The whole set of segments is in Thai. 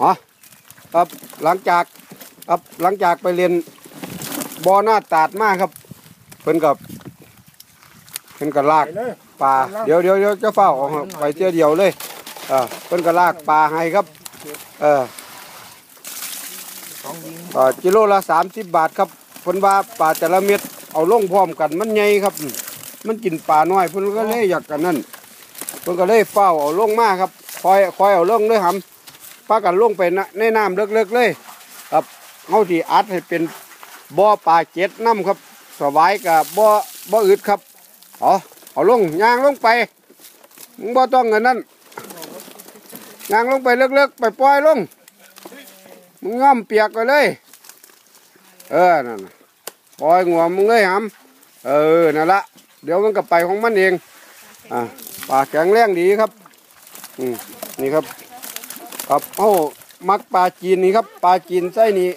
อ๋อครับหลังจากครับหลังจากไปเรียนบอหน้าตาดมากครับ เพิ่นกับเพิ่นก็ลากไปเลยปลาเดี๋ยวเดี๋ยวเดี๋ยวจะเฝ้าเออกไปเที่ยวเดียวเลยเออเพิ่นก็ลากปลาให้ครับ เออสองยิงเอ่อกิโลละสามสิบบาทครับเพิ่นว่าปลาแต่ละเม็ดเอาลงพร้อมกันมันใหญ่ครับ มันกินปลาน้อยเพิ่นก็เลยอยากกันนั่นเพิ่นก็เลยเฝ้าเอาลงมาครับคอยคอยเอาลงเลยหำ พากันลงไปนะในน้ำเลิกๆเลยครับเฮาที่อัดให้เป็นบ่อปลาเจ็ดน้ำครับสบายกับบ่อบ่ออึดครับเอาเอาลงย่างลงไปมึงบ่ต้องเงินนั่นย่างลงไปเลิกๆไปปล่อยลงมึงง่อมเปียกไปเลย เออนั่นปล่อยงัวมึงเลยหำเออนั่นละเดี๋ยวมันก็ไปของมันเองอ่าปลาแข็งแรงดีครับ อืมนี่ครับ ครับโอ้มักปลาจีนนี่ครับปลาจีนไส้นี่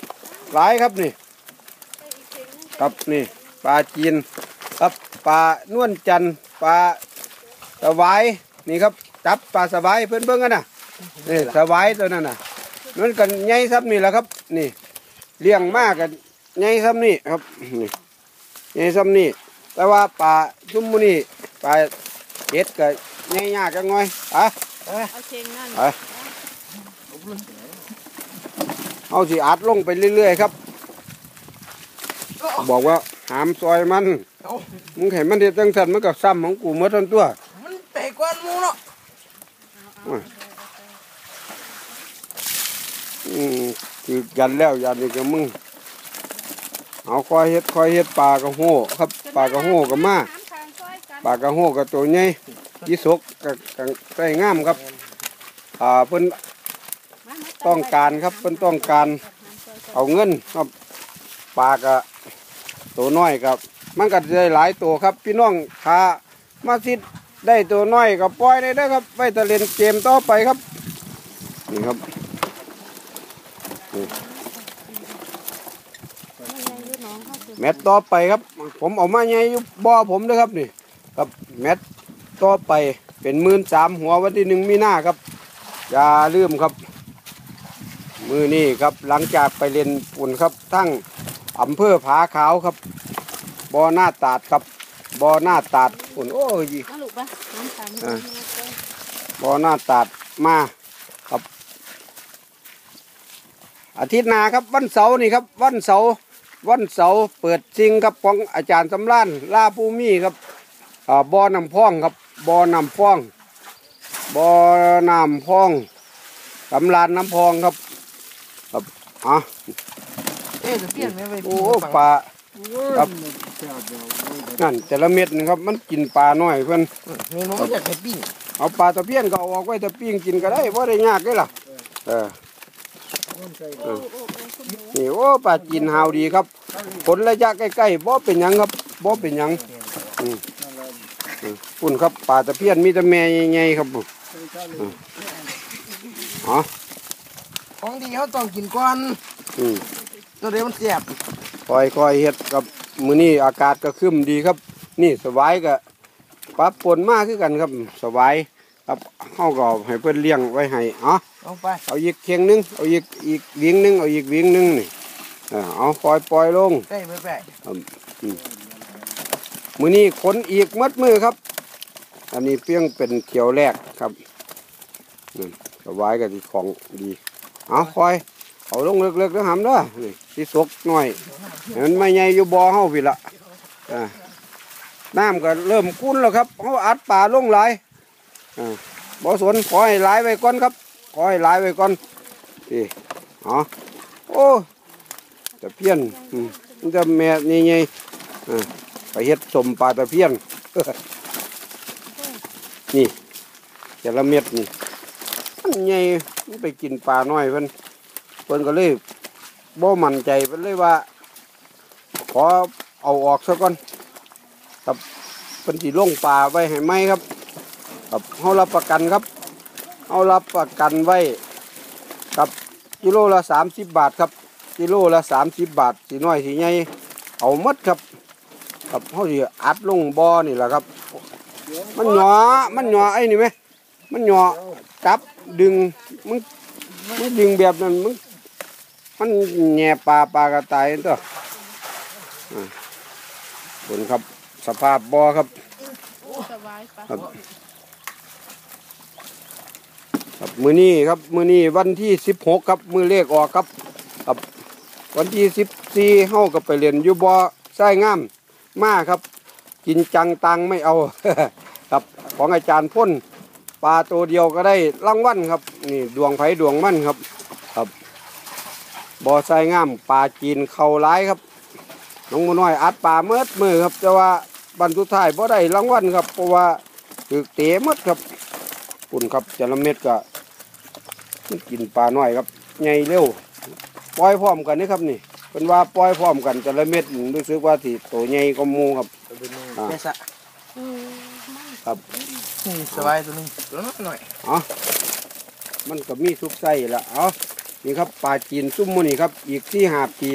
หลายครับนี่ ครับนี่ปลาจีนครับปลานวลจันทร์ปลาสวายนี่ครับจับปลาสวายเพื่อนเบิ่งกันนะนี่สวายตัวนั้นน่ะมันกันใหญ่ซับนี่แหละครับ นี่เลี้ยงมากกันใหญ่ซับนี่ครับนี่ใหญ่ซับนี่แต่ว่าปลาชุ่มมุนี่ปลาเห็ดก็ใหญ่ยากจังง่อยอะเอาเชงนั่น ไปเอาสิอัดลงไปเรื่อยๆครับ บอกว่าหามซอยมันเอามึงเห็นมันเด็ดจังสันมันกับซ้ำของกูเมื่อทันตัว มันเตะกวนหมูเนาะอืมคือกันแล้วอย่างนี้กับมึงเอาคอยเฮ็ดคอยเฮ็ดปลากระโหครับปลากระโหกับมาปลากระโหกับตัวใหญ่ยี่สกกับกับใส่งามครับ อ่าเพิ่น ต้องการครับเพิ่นต้องการเอาเงินครับปลากะตัวน้อยครับ มันก็ได้หลายตัวครับ พี่น้องถ้ามาสิได้ตัวน้อยก็ปล่อยได้ด้อครับไว้ตะเล่นเกมต่อไปครับนี่ครับแมตต่อไปครับ ผมเอามาใหญ่อยู่บ่อผมเลยครับนี่ครับแมตต่อไปเป็นมื่นสามหัววันที่หนึ่งมีนาครับ อย่าลืมครับ มือนี่ครับหลังจากไปเรียนปุ่นครับทั้งอำเภอผาขาวครับบ่อหน้าตาดครับบ่อหน้าตาดปุ่นโอ้ยมาลูกปะน้ำตาลอ่าบ่อหน้าตาดมาครับอาทิตย์หน้าครับวันเสาร์นี่ครับวันเสาร์วันเสาร์เปิดซิงครับของอาจารย์สำรานลาภูมิครับอ่าบ่อน้ำพองครับบ่อน้ำพองบ่อน้ำพองสำรานน้ำพองครับครับ อะเอ๊ะจะเปลี่ยนไหมไปโอ้ปลาครับนั่นแต่ละเม็ดนะครับ มันกินปลาน้อยเพื่อนเมนูมันจะไปปิ้งเอาปลาตะเพียนก็เอาออกไว้ตะปิ้งกินก็ได้เพราะได้ยากเลยล่ะเออโอ้โอ้โอ้คุณหมูนี่โอ้ปลาจีนหาวดีครับผลระยะใกล้ๆบ่เป็นหยังครับบ่เป็นหยังอืมอืมปุ่นครับปลาตะเพียนมีแต่แม่ใหญ่ๆครับอืมอ๋อ ของดีเขาต้องกินก่อนอืมตัวเดียวมันเสียบคอยคอยเฮ็ดกับมื้อนี้อากาศก็ครึ้มดีครับ นี่สบายก็ปลาปนมากคือกันครับสบายครับเฮาก็ให้เพิ่นเลี้ยงไว้ให้อ๋อเอาไปเอาอีกเคียงหนึงเอาอีกอีกวิ่งหนึงเอาอีกวิ่งหนึงนี่เออเอาปล่อยปล่อยลงได้ไปไปมือนี้ขนอีกมัดมือครับ อันนี้เพียงเป็นเที่ยวแรกครับนั่นสบายกับที่ของดี เอาคอยเอาลงเลิกๆแล้วหำเด้อนี่ที่สกหน่อยให้มันไม่ใหญ่อยู่บ่อเฮาพี่ละอ่าน้ำก็เริ่มคุ้นแล้วครับเฮาอัดป่าลงหลายอ่าบ่สนขอให้หลายไว้ก่อนครับขอให้หลายไว้ก่อนนี่อ๋อโอ้ตะเพียนมันจะแม่ใหญ่ๆอ่าไปเฮ็ดสมปลาตะเพียนนี่แต่ละเม็ดนี่ ใหญ่ไปกินปลาน้อยเพิ่นเพิ่นก็เลยบ่มั่นใจเพิ่นเลยว่า ขอเอาออกซะก่อนครับเพิ่นสิลงปลาไว้ให้ไหมครับครับเฮารับประกันครับเฮารับประกันไว้ครับกิโลละ30บบาทครับกิโลละ30บบาทสิน้อยสิใหญ่เอาหมดครับครับเขาสิอัดลงบ่อนี่แหละครับ มันหยอมันหยอไอ้นี่ไหมมันหยอ จับดึงมึงมึงดึงแบบนั้นมึงมันแง่ปลาปลากระตายนั่นตัวอ่าผลครับสภาพบ่อครับสบายปะครับครับมือนี้ครับมือนี้วันที่สิบหกครับมือเลขออกครับครับ วันที่สิบสี่เฮากับไปเรียนอยู่บ่อไส้งามมาครับ กินจังตังไม่เอา ครับของอาจารย์พ่น ปลาตัวเดียวก็ได้รางวัลครับ นี่ดวงไผ่ดวงมั่นครับ ครับบ่อไส้งามปลาจีนเข่าร้ายครับน้องมน้อยอัดปลาเมิดมือครับ แต่ว่าบรรทุท้ายบ่ได้รางวัลครับ เพราะว่าถือเตะหมดครับปุ่นครับแต่ละเม็ดก็มันกินปลาน้อยครับใหญ่เร็วปล่อยพร้อมกันนี่ครับนี่เป็นว่าปล่อยพร้อมกันแต่ละเม็ดนี่รู้สึกว่าที่โตใหญ่ก็มูครับอ่า แม่สะ อืมมัน ครับนี่สบายตัวหนึงตัวน้อยหน่อยเอามันก็มีทุกไส้ละเอานี่ครับปลาจีนซุ่มมูนี่ครับ อีกที่หาปี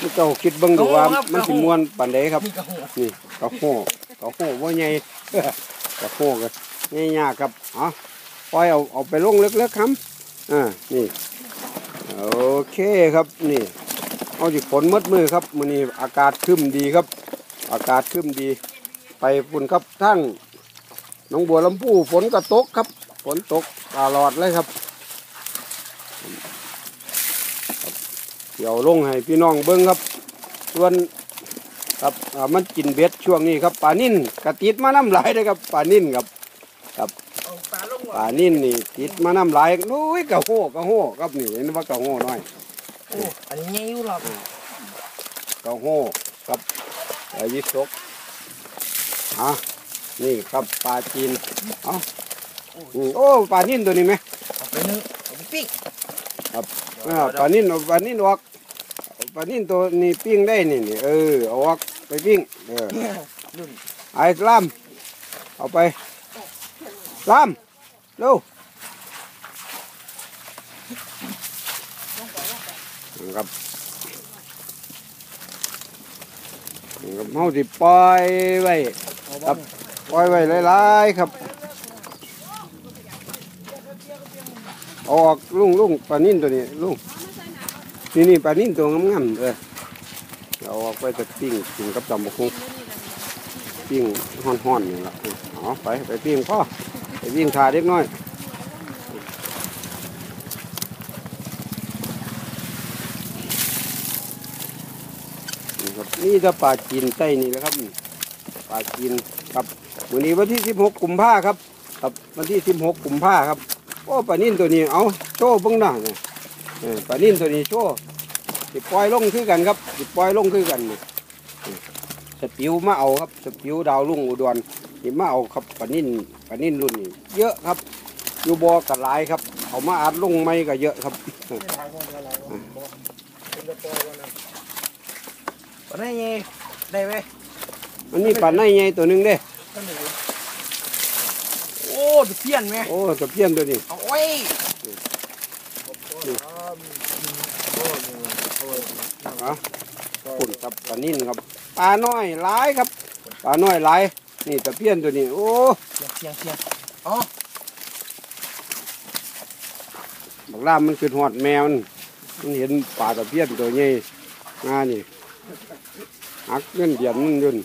มันเจ้าคิดเบิ่งดูว่ามันสิม่วนปานใดครับนี่ก็หัวนี่กระโหกระโหว่าใหญ่กระโหกันง่ายยากครับเอาปล่อยเอาเอาไปลงเล็กๆครับอ่านี่โอเคครับนี่เอาจิฝนมัดมือครับมื้อนี้อากาศครึ้มดีครับ อากาศครึ้มดี ไปฝุ่นครับทั้งหน้องบัวลำพูฝนก็ตกครับ ฝนตกตลอดเลยครับครับเดี๋ยวลงให้พี่น้องเบิ้งครับ ส่วนครับอ่ามันกินเบ็ดช่วงนี้ครับปลานิ่นกระติดมาน้ำไหลายเลยครับปลานิ่นครับเอาปลาลงปลานิ่นนี่ติดมาน้ำไหลายนุ้ยกระโหกระโหครับนี่เห็นว่ากระโหน้อยโอ้อันนี้ไงอยู่หรอกกระโหครับไอ้ยิสก อะนี่ครับปลาจีนเอาอืมโอ้ปลานิ่นตัวนี้ไหมเอาไปนึ่งเอาไปปิ้งอ่าปลานิ่นเอาปลานิ่นออกเอาปลานิ่นตัวนี้ปิ้งได้นี่นี่เออเอาออกไปปิ้งเออรุ่นไอ้ล่ามเอาไปล่ามเร็วครับครับเฮาสิปล่อยไว้ ครับปล่อยไว้หลายๆครับเอาออกลุงลุงปลานิ่นตัวนี้ลุงนี่นี่ปลานิ่นตัวงามๆเออเอาออกไปจะปิ้งกินกับตำบกหุ่งปิ้งห่อนๆนี่ละเอไปไปปิ้งพ่อไปปิ้งขาเล็กน้อยนี่ครับนี่จะปลาจีนไส้นี่แหละครับนี่ ปลาจีนครับวันนี้วันที่สิบหกกุมภาครับ ครับวันที่สิบหกกุมภาครับโอ้ปลานิ่นตัวนี้เอาโชว์เบิ้งหน้าเนี่ยเออปลานิ่นตัวนี้โชว์สิปล่อยลงคือกันครับสิปล่อยลงคือกันนี่สปิวมาเอาครับสปิวดาวลุ่งอุดรนี่มาเอาครับปลานิ่นปลานิ่นรุ่นนี้เยอะครับอยู่บ่อกระหลายครับเอามาอัดลงไม่ก็เยอะครับปลาได้ไงได้ไหม อันนี้ปลาในใหญ่ตัวหนึงเด้ท่านหนูโอ้ตะเพียนไหมโอ้ตะเพียนตัวนี้ เอาไว้อะปุ่นครับปลานิ่นครับปลาน้อยหลายครับปลาน้อยหลายนี่ตะเพียนตัวนี้โอ้เสียงเสียงเสียงอ๋อบักล่ามมันคือหอดแมวมันมันเห็นปลาตะเพียนตัวใหญ่งานี่หักเงินเดียนมันอยุ่น